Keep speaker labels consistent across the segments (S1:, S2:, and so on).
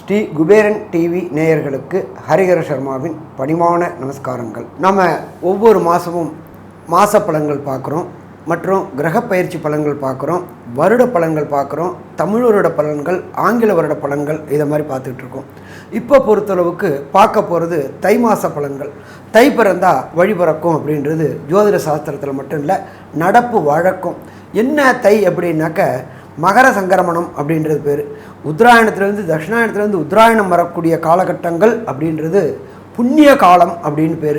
S1: Sri Kuberan TV நேயர்களுக்கு ஹரிஹர சர்மாவின் பணிவான நமஸ்காரங்கள். நம்ம ஒவ்வொரு மாதமும் மாச பார்க்குறோம். மற்றும் கிரக பயிற்சி பலன்கள் பார்க்குறோம் வருட பலன்கள் பார்க்குறோம் தமிழ் வருட பலன்கள் ஆங்கில வருட பலன்கள் இதை மாதிரி பார்த்துக்கிட்டு இருக்கோம். இப்போ பொறுத்தளவுக்கு பார்க்க போகிறது தை மாத பலன்கள். தை பிறந்தா வழி பிறக்கும் அப்படின்றது ஜோதிட சாஸ்திரத்தில் மட்டும் இல்லை நடப்பு வழக்கம். என்ன தை அப்படின்னாக்க மகர சங்கரமணம் அப்படின்றது பேர். உத்தராயணத்துலேருந்து தட்சிணாயணத்துலேருந்து உத்தராயணம் வரக்கூடிய காலகட்டங்கள் அப்படின்றது புண்ணிய காலம் அப்படின்னு பேர்.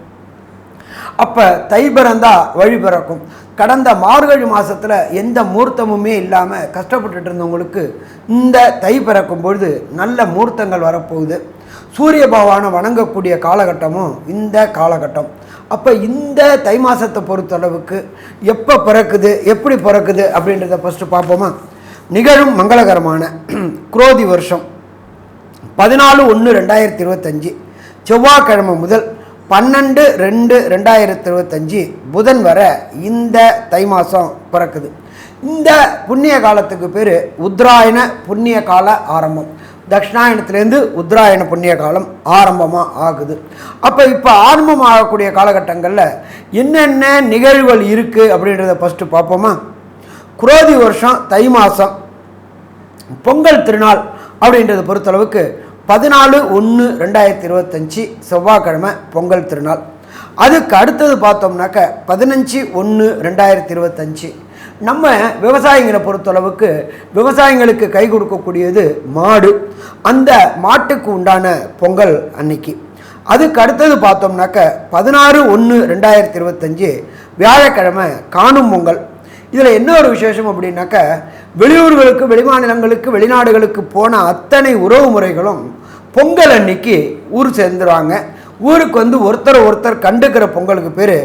S1: அப்போ தை பிறந்தா வழி பிறக்கும். கடந்த மார்கழி மாதத்தில் எந்த மூர்த்தமுமே இல்லாமல் கஷ்டப்பட்டுட்டு இருந்தவங்களுக்கு இந்த தை பிறக்கும் பொழுது நல்ல மூர்த்தங்கள் வரப்போகுது. சூரிய பகவானை வணங்கக்கூடிய காலகட்டமும் இந்த காலகட்டம். அப்போ இந்த தை மாதத்தை பொறுத்தளவுக்கு எப்போ பிறக்குது எப்படி பிறக்குது அப்படின்றத ஃபஸ்ட்டு பார்ப்போமா? நிகழும் மங்களகரமான குரோதி வருஷம். பதினாலு ஒன்று ரெண்டாயிரத்தி இருபத்தஞ்சி. செவ்வாய்க்கிழமை முதல் பன்னெண்டு ரெண்டு ரெண்டாயிரத்தி இருபத்தஞ்சி புதன் வர இந்த தை மாதம் பிறக்குது. இந்த புண்ணிய காலத்துக்கு பேர் உத்ராயண புண்ணிய கால ஆரம்பம். தட்சிணாயணத்துலேருந்து உத்ராயண புண்ணிய காலம் ஆரம்பமாக ஆகுது. அப்போ இப்போ ஆரம்பம் ஆகக்கூடிய காலகட்டங்களில் என்னென்ன நிகழ்வுகள் இருக்குது அப்படின்றத ஃபஸ்ட்டு பார்ப்போமா? குரோதி வருஷம் தை மாதம் பொங்கல் திருநாள் அப்படின்றத பொறுத்தளவுக்கு பதினாலு ஒன்று ரெண்டாயிரத்தி இருபத்தஞ்சி செவ்வாய்க்கிழமை பொங்கல் திருநாள். அதுக்கு அடுத்தது பார்த்தோம்னாக்க பதினஞ்சு ஒன்று ரெண்டாயிரத்தி இருபத்தஞ்சி. நம்ம விவசாயிகளை பொறுத்தளவுக்கு விவசாயிங்களுக்கு கை கொடுக்கக்கூடியது மாடு. அந்த மாட்டுக்கு உண்டான பொங்கல் அன்னைக்கு. அதுக்கு அடுத்தது பார்த்தோம்னாக்க பதினாறு ஒன்று ரெண்டாயிரத்தி இருபத்தஞ்சி வியாழக்கிழமை காணும் பொங்கல். இதில் என்ன ஒரு விசேஷம் அப்படின்னாக்க வெளியூர்களுக்கு வெளிமாநிலங்களுக்கு வெளிநாடுகளுக்கு போன அத்தனை உறவு முறைகளும் பொங்கல் அன்னைக்கு ஊர் சேர்ந்துருவாங்க. ஊருக்கு வந்து ஒருத்தர் ஒருத்தர் கண்டுக்கிற பொங்கலுக்கு பேர்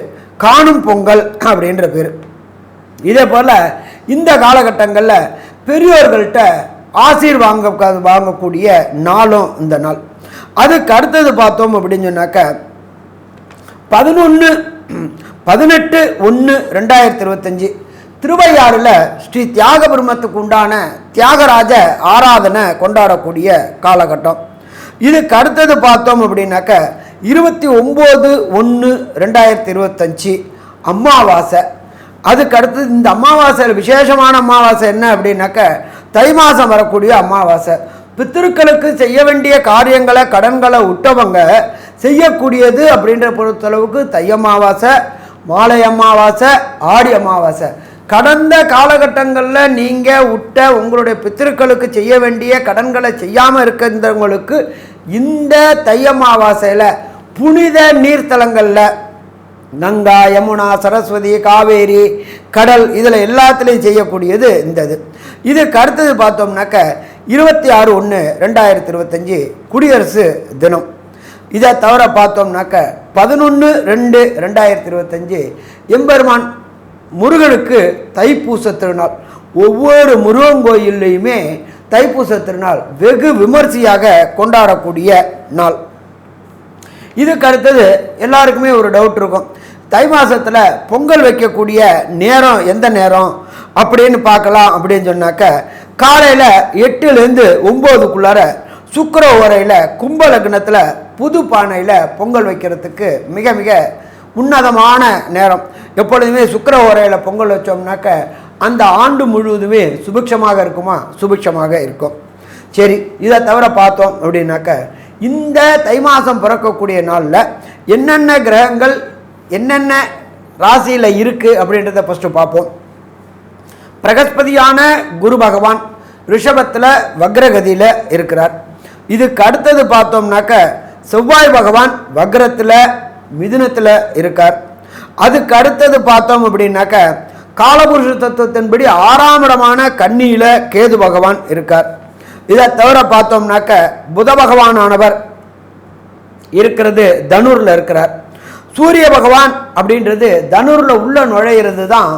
S1: காணும் பொங்கல் அப்படின்ற பேர். இதே போல் இந்த காலகட்டங்களில் பெரியோர்கள்ட்ட ஆசீர் வாங்க வாங்கக்கூடிய நாளும் இந்த நாள். அதுக்கு அடுத்தது பார்த்தோம் அப்படின்னு சொன்னாக்க பதினொன்று பதினெட்டு ஒன்று ரெண்டாயிரத்தி இருபத்தஞ்சி திருவையாறில் ஸ்ரீ தியாக பிரம்மத்துக்கு உண்டான தியாகராஜ ஆராதனை கொண்டாடக்கூடிய காலகட்டம். இதுக்கு அடுத்தது பார்த்தோம் அப்படின்னாக்க இருபத்தி ஒம்பது ஒன்று ரெண்டாயிரத்தி இருபத்தஞ்சி அமாவாசை அதுக்கு அடுத்தது இந்த அமாவாசையில் விசேஷமான அமாவாசை என்ன அப்படின்னாக்க தை மாதம் வரக்கூடிய அமாவாசை பித்திருக்களுக்கு செய்ய வேண்டிய காரியங்களை கடன்களை விட்டவங்க செய்யக்கூடியது அப்படின்ற பொறுத்தளவுக்கு தை அமாவாசை மாலை அமாவாசை ஆடி அமாவாசை கடந்த காலகட்டங்களில் நீங்கள் விட்ட உங்களுடைய பித்திருக்களுக்கு செய்ய வேண்டிய கடன்களை செய்யாமல் இருக்கின்றவங்களுக்கு இந்த தையமாவாசையில் புனித நீர்த்தலங்களில் கங்கா யமுனா சரஸ்வதி காவேரி கடல் இதில் எல்லாத்துலேயும் செய்யக்கூடியது இந்த இது இதுக்கு அடுத்தது பார்த்தோம்னாக்க இருபத்தி ஆறு ஒன்று ரெண்டாயிரத்தி இருபத்தஞ்சி குடியரசு தினம். இதை தவிர பார்த்தோம்னாக்க பதினொன்று ரெண்டு ரெண்டாயிரத்தி இருபத்தஞ்சி எம்பெருமான் முருகனுக்கு தைப்பூச திருநாள். ஒவ்வொரு முருகன் கோயில்லையுமே தைப்பூச திருநாள் வெகு விமர்சையாக கொண்டாடக்கூடிய நாள். இதுக்கு அடுத்தது எல்லாருக்குமே ஒரு டவுட் இருக்கும். தை மாதத்தில் பொங்கல் வைக்கக்கூடிய நேரம் எந்த நேரம்? அப்படின்னு பார்க்கலாம் அப்படின்னு சொன்னாக்க காலையில் எட்டுலேருந்து ஒம்போதுக்குள்ளார சுக்கர உரையில் கும்ப லக்னத்தில் புது பானையில் பொங்கல் வைக்கிறதுக்கு மிக மிக உன்னதமான நேரம். எப்பொழுதுமே சுக்கர ஓரையில் பொங்கல் வச்சோம்னாக்க அந்த ஆண்டு முழுவதுமே சுபிக்ஷமாக இருக்குமா? சுபிக்ஷமாக இருக்கும். சரி இதை தவிர பார்த்தோம் அப்படின்னாக்க இந்த தை மாதம் பிறக்கக்கூடிய நாளில் என்னென்ன கிரகங்கள் என்னென்ன ராசியில் இருக்குது அப்படின்றத ஃபஸ்ட்டு பார்ப்போம். பிரகஸ்பதியான குரு பகவான் ரிஷபத்தில் வக்ரகதியில் இருக்கிறார். இதுக்கு அடுத்தது பார்த்தோம்னாக்க செவ்வாய் பகவான் வக்ரத்தில் மிதுனத்தில் இருக்கார். அதுக்கு அடுத்தது பார்த்தோம் அப்படின்னாக்க காலபுருஷ தத்துவத்தின்படி ஆறாம் இடமான கன்னியில் கேது பகவான் இருக்கார். இதை தவிர பார்த்தோம்னாக்க புத பகவானானவர் இருக்கிறது தனுரில் இருக்கிறார். சூரிய பகவான் அப்படின்றது தனுரில் உள்ள நுழையிறது தான்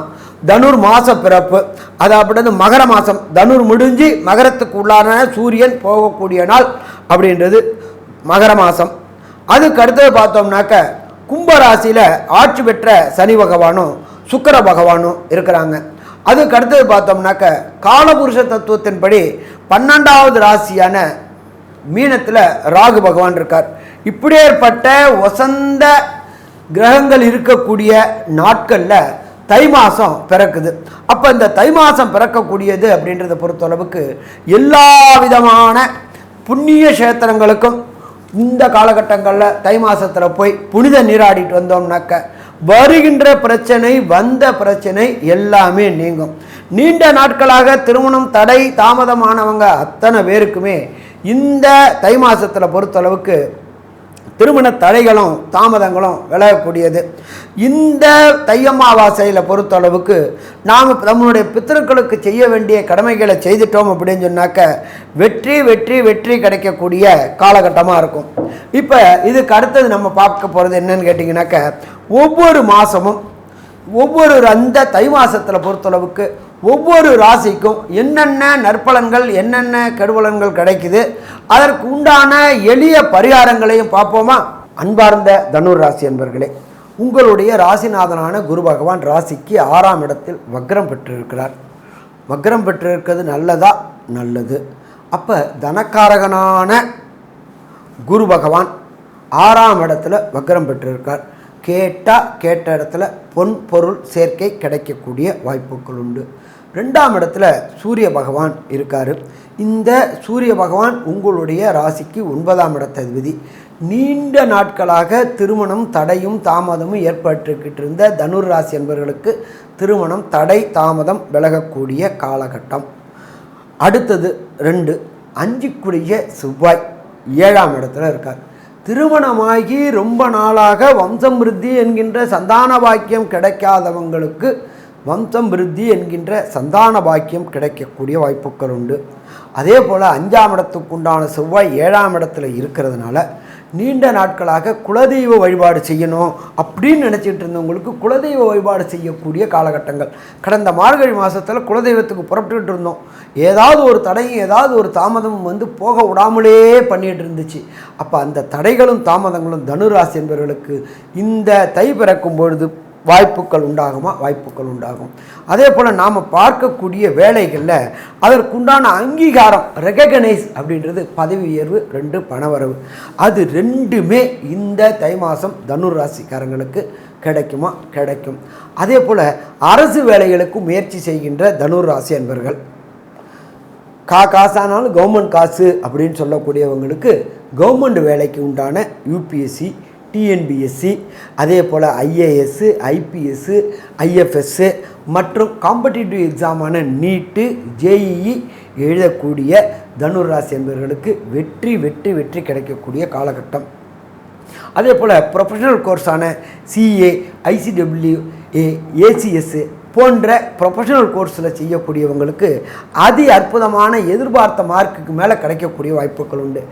S1: தனுர் மாச பிறப்பு. அது அப்படின்றது மகர மாதம் தனுர் முடிஞ்சு மகரத்துக்கு உள்ளான சூரியன் போகக்கூடிய நாள் அப்படின்றது மகர மாதம் அதுக்கு அடுத்தது பார்த்தோம்னாக்க கும்பராசியில் ஆட்சி பெற்ற சனி பகவானும் சுக்கர பகவானும் இருக்கிறாங்க. அதுக்கு அடுத்தது பார்த்தோம்னாக்க காலபுருஷ தத்துவத்தின்படி பன்னெண்டாவது ராசியான மீனத்தில் ராகு பகவான் இருக்கார். இப்படியேற்பட்ட வசந்த கிரகங்கள் இருக்கக்கூடிய நாட்களில் தை மாதம் பிறக்குது. அப்போ இந்த தை மாதம் பிறக்கக்கூடியது அப்படின்றத பொறுத்தளவுக்கு எல்லா விதமான புண்ணிய கஷேத்திரங்களுக்கும் இந்த காலகட்டங்களில் தை மாதத்தில் போய் புனித நீராடிட்டு வந்தோம்னாக்க வருகின்ற பிரச்சனை வந்த பிரச்சனை எல்லாமே நீங்கும். நீண்ட நாட்களாக திருமணம் தடை தாமதமானவங்க அத்தனை பேருக்குமே இந்த தை மாதத்தில் பொறுத்தளவுக்கு திருமண தடைகளும் தாமதங்களும் விலகக்கூடியது. இந்த தையம்மாவாசையில் பொறுத்தளவுக்கு நாம் நம்மளுடைய பித்தர்களுக்கு செய்ய வேண்டிய கடமைகளை செய்துட்டோம் அப்படின்னு சொன்னாக்க வெற்றி வெற்றி வெற்றி கிடைக்கக்கூடிய காலகட்டமாக இருக்கும். இப்போ இதுக்கு அடுத்தது நம்ம பார்க்க போகிறது என்னன்னு கேட்டிங்கனாக்க ஒவ்வொரு மாதமும் ஒவ்வொரு அந்த தை மாதத்தில் பொறுத்தளவுக்கு ஒவ்வொரு ராசிக்கும் என்னென்ன நற்பலன்கள் என்னென்ன கெடுபலன்கள் கிடைக்குது அதற்கு உண்டான எளிய பரிகாரங்களையும் பார்ப்போமா? அன்பார்ந்த தனுர் ராசி அன்பர்களே உங்களுடைய ராசிநாதனான குரு பகவான் ராசிக்கு ஆறாம் இடத்தில் வக்ரம் பெற்றிருக்கிறார். வக்ரம் பெற்றிருக்கிறது நல்லதா? நல்லது. அப்போ தனக்காரகனான குரு பகவான் ஆறாம் இடத்துல வக்ரம் பெற்றிருக்கார். கேட்டால் கேட்ட இடத்துல பொன் பொருள் சேர்க்கை கிடைக்கக்கூடிய வாய்ப்புகள் உண்டு. ரெண்டாம் இடத்துல சூரிய பகவான் இருக்கார். இந்த சூரிய பகவான் உங்களுடைய ராசிக்கு ஒன்பதாம் இடத்ததிபதி நீண்ட நாட்களாக திருமணம் தடையும் தாமதமும் ஏற்பட்டுக்கிட்டு இருந்த தனுர் ராசி என்பவர்களுக்கு திருமணம் தடை தாமதம் விலகக்கூடிய காலகட்டம். அடுத்தது ரெண்டு அஞ்சுக்குரிய செவ்வாய் ஏழாம் இடத்துல இருக்கார். திருமணமாகி ரொம்ப நாளாக வம்சமிருத்தி என்கின்ற சந்தான பாக்கியம் கிடைக்காதவங்களுக்கு வம்சம் விருத்தி என்கின்ற சந்தான பாக்கியம் கிடைக்கக்கூடிய வாய்ப்புகள் உண்டு. அதே போல் அஞ்சாம் இடத்துக்குண்டான செவ்வாய் ஏழாம் இடத்துல இருக்கிறதுனால நீண்ட நாட்களாக குலதெய்வ வழிபாடு செய்யணும் அப்படின்னு நினச்சிட்டு இருந்தவங்களுக்கு குலதெய்வ வழிபாடு செய்யக்கூடிய காலகட்டங்கள். கடந்த மார்கழி மாதத்தில் குலதெய்வத்துக்கு புறப்பட்டுக்கிட்டு இருந்தோம். ஏதாவது ஒரு தடையும் ஏதாவது ஒரு தாமதமும் வந்து போக விடாமலே பண்ணிகிட்டு இருந்துச்சு. அப்போ அந்த தடைகளும் தாமதங்களும் தனுராசி என்பவர்களுக்கு இந்த தை பிறக்கும் பொழுது வாய்ப்புகள் உண்டாகுமா? வாய்ப்புகள் உண்டாகும். அதே போல் நாம் பார்க்கக்கூடிய வேலைகளில் அதற்குண்டான அங்கீகாரம் ரெககனைஸ் அப்படின்றது பதவி உயர்வு ரெண்டு பணவரவு. அது ரெண்டுமே இந்த தை மாதம் தனுர் ராசிக்காரங்களுக்கு கிடைக்குமா? கிடைக்கும். அதே போல் அரசு வேலைகளுக்கு முயற்சி செய்கின்ற தனுர் ராசி அன்பர்கள் கா காசானாலும் கவர்மெண்ட் காசு அப்படின்னு சொல்லக்கூடியவங்களுக்கு கவர்மெண்ட் வேலைக்கு உண்டான யூபிஎஸ்சி டிஎன்பிஎஸ்சி அதே போல் ஐஏஎஸ்ஸு ஐபிஎஸ்ஸு ஐஎஃப்எஸ்ஸு மற்றும் காம்படிட்டிவ் எக்ஸாமான நீட்டு ஜேஇஇ எழுதக்கூடிய தனுராசி என்பவர்களுக்கு வெற்றி வெற்றி வெற்றி கிடைக்கக்கூடிய காலகட்டம். அதே போல் ப்ரொஃபஷனல் கோர்ஸான சிஏ ஐசிடபிள்யூ ஏ ஏசிஎஸ்ஸு போன்ற ப்ரொஃபஷனல் கோர்ஸில் செய்யக்கூடியவங்களுக்கு அதி அற்புதமான எதிர்பார்த்த மார்க்குக்கு மேலே கிடைக்கக்கூடிய வாய்ப்புகள் உண்டு.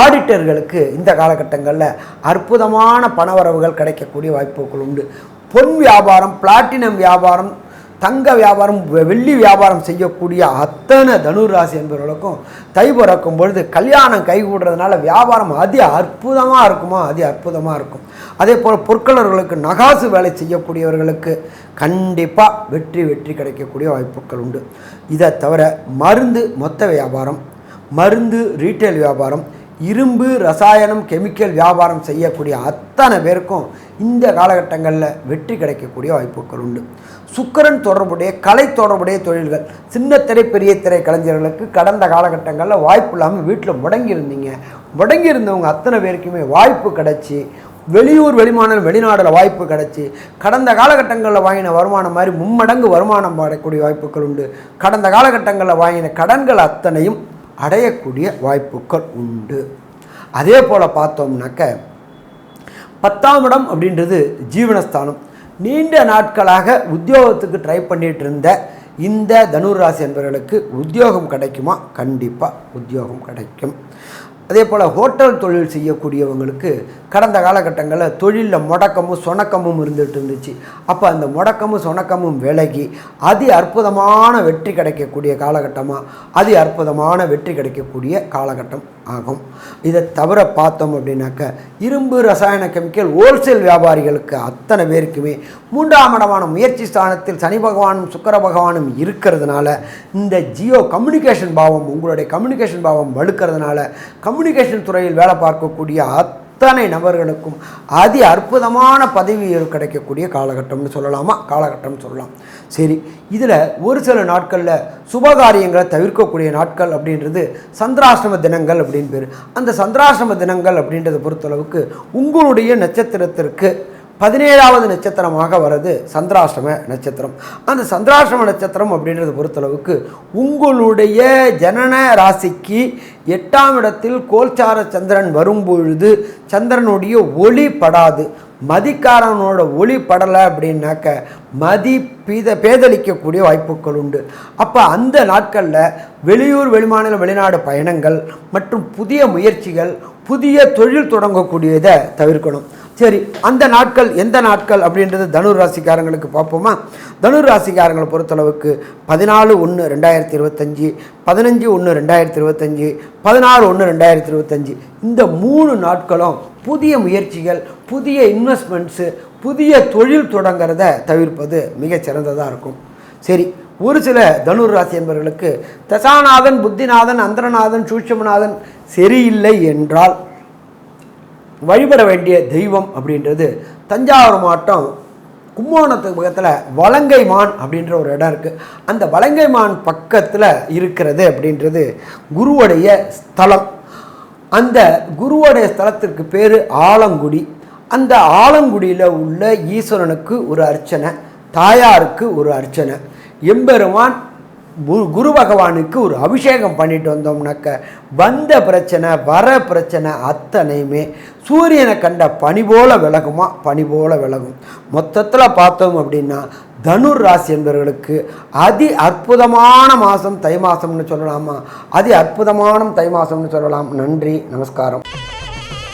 S1: ஆடிட்டர்களுக்கு இந்த காலகட்டங்களில் அற்புதமான பணவரவுகள் கிடைக்கக்கூடிய வாய்ப்புகள் உண்டு. பொன் வியாபாரம் பிளாட்டினம் வியாபாரம் தங்க வியாபாரம் வெள்ளி வியாபாரம் செய்யக்கூடிய அத்தனை தனுராசி என்பவர்களுக்கும் தை பிறக்கும் பொழுது கல்யாணம் கைகூடுறதுனால வியாபாரம் அதி அற்புதமாக இருக்குமா? அதி அற்புதமாக இருக்கும். அதே போல் பொற்களர்களுக்கு நகாசு வேலை செய்யக்கூடியவர்களுக்கு கண்டிப்பாக வெற்றி வெற்றி கிடைக்கக்கூடிய வாய்ப்புகள் உண்டு. இதை தவிர மருந்து மொத்த வியாபாரம் மருந்து ரீட்டைல் வியாபாரம் இரும்பு ரசாயனம் கெமிக்கல் வியாபாரம் செய்யக்கூடிய அத்தனை பேருக்கும் இந்த காலகட்டங்களில் வெற்றி கிடைக்கக்கூடிய வாய்ப்புகள் உண்டு. சுக்கரன் தொடர்புடைய கலை தொடர்புடைய தொழில்கள். சின்ன திரை பெரிய திரை கலைஞர்களுக்கு கடந்த காலகட்டங்களில் வாய்ப்பு இல்லாமல் வீட்டில் முடங்கி இருந்தீங்க முடங்கி இருந்தவங்க அத்தனை பேருக்குமே வாய்ப்பு கிடைச்சி. வெளியூர் வெளிமாநிலம் வெளிநாடில் வாய்ப்பு கிடச்சி. கடந்த காலகட்டங்களில் வாங்கின வருமானம் மாதிரி மும்மடங்கு வருமானம் வரக்கூடிய வாய்ப்புகள் உண்டு. கடந்த காலகட்டங்களில் வாங்கின கடன்கள் அத்தனையும் அடையக்கூடிய வாய்ப்புகள் உண்டு. அதே போல் பார்த்தோம்னாக்க பத்தாம் இடம் அப்படின்றது ஜீவனஸ்தானம். நீண்ட நாட்களாக உத்தியோகத்துக்கு ட்ரை பண்ணிட்டு இருந்த இந்த தனுர் ராசி என்பவர்களுக்கு உத்தியோகம் கிடைக்குமா? கண்டிப்பாக உத்தியோகம் கிடைக்கும். அதே போல் ஹோட்டல் தொழில் செய்யக்கூடியவங்களுக்கு கடந்த காலகட்டங்களில் தொழிலில் முடக்கமும் சொணக்கமும் இருந்துகிட்டு இருந்துச்சு. அப்போ அந்த முடக்கமும் சொணக்கமும் விலகி அதி அற்புதமான வெற்றி கிடைக்கக்கூடிய காலகட்டமாக அதி அற்புதமான வெற்றி கிடைக்கக்கூடிய காலகட்டம் ஆகும். இதை தவிர பார்த்தோம் அப்படின்னாக்க இரும்பு ரசாயன கெமிக்கல் ஹோல்சேல் வியாபாரிகளுக்கு அத்தனை பேருக்குமே மூன்றாம் இடமான முயற்சி ஸ்தானத்தில் சனி பகவானும் சுக்கர பகவானும் இருக்கிறதுனால இந்த ஜியோ கம்யூனிகேஷன் பாவம் உங்களுடைய கம்யூனிகேஷன் பாவம் வலுக்கிறதுனால கம்யூனிகேஷன் துறையில் வேலை பார்க்கக்கூடிய அத்தனை நபர்களுக்கும் அதி அற்புதமான பதவி கிடைக்கக்கூடிய காலகட்டம்னு சொல்லலாமா? காலகட்டம்னு சொல்லலாம். சரி இதில் ஒரு சில நாட்களில் சுபகாரியங்களை தவிர்க்கக்கூடிய நாட்கள் அப்படின்றது சந்திராசிரம தினங்கள் அப்படின்னு பேர். அந்த சந்திராசிரம தினங்கள் அப்படின்றத பொறுத்தளவுக்கு உங்களுடைய நட்சத்திரத்திற்கு பதினேழாவது நட்சத்திரமாக வர்றது சந்திராஷ்டம நட்சத்திரம். அந்த சந்திராஷ்டம நட்சத்திரம் அப்படின்றத பொறுத்தளவுக்கு உங்களுடைய ஜனன ராசிக்கு எட்டாம் இடத்தில் கோல்சார சந்திரன் வரும்பொழுது சந்திரனுடைய ஒளி படாது. மதிக்காரனோட ஒளி படலை அப்படின்னாக்க மதி பீத பேதளிக்கக்கூடிய வாய்ப்புகள் உண்டு. அப்போ அந்த நாட்களில் வெளியூர் வெளிமாநில வெளிநாடு பயணங்கள் மற்றும் புதிய முயற்சிகள் புதிய தொழில் தொடங்கக்கூடியதை தவிர்க்கணும். சரி அந்த நாட்கள் எந்த நாட்கள் அப்படின்றது தனுர் ராசிக்காரங்களுக்கு பார்ப்போமா? தனுர் ராசிக்காரங்களை பொறுத்தளவுக்கு பதினாலு ஒன்று ரெண்டாயிரத்தி இருபத்தஞ்சி பதினஞ்சு ஒன்று ரெண்டாயிரத்தி இருபத்தஞ்சி பதினாறு ஒன்று ரெண்டாயிரத்தி இருபத்தஞ்சி. இந்த மூணு நாட்களும் புதிய முயற்சிகள் புதிய இன்வெஸ்ட்மெண்ட்ஸு புதிய தொழில் தொடங்கிறத தவிர்ப்பது மிகச்சிறந்ததாக இருக்கும். சரி ஒரு சில தனுர் ராசி என்பவர்களுக்கு தசாநாதன் புத்திநாதன் அந்தரநாதன் சூட்சமநாதன் சரியில்லை என்றால் வழிபட வேண்டிய தெய்வம் அப்படின்றது தஞ்சாவூர் மாவட்டம் கும்போணத்துக்கு பக்கத்தில் வலங்கைமான் அப்படின்ற ஒரு இடம் இருக்குது அந்த வலங்கைமான் பக்கத்தில் இருக்கிறது அப்படின்றது குருவுடைய ஸ்தலம். அந்த குருவுடைய ஸ்தலத்திற்கு பேர் ஆலங்குடி. அந்த ஆலங்குடியில் உள்ள ஈஸ்வரனுக்கு ஒரு அர்ச்சனை தாயாருக்கு ஒரு அர்ச்சனை எம்பெருமான் குரு பகவானுக்கு ஒரு அபிஷேகம் பண்ணிட்டு வந்தோம்னாக்க வந்த பிரச்சனை வர பிரச்சனை அத்தனையுமே சூரியனை கண்ட பனி போல விலகுமா? பனி போல விலகும். மொத்தத்தில் பார்த்தோம் அப்படின்னா தனுர் ராசி என்பவர்களுக்கு அதி அற்புதமான மாதம் தை மாதம்னு சொல்லலாமா? அதி அற்புதமான தை மாதம்னு சொல்லலாம். நன்றி நமஸ்காரம்.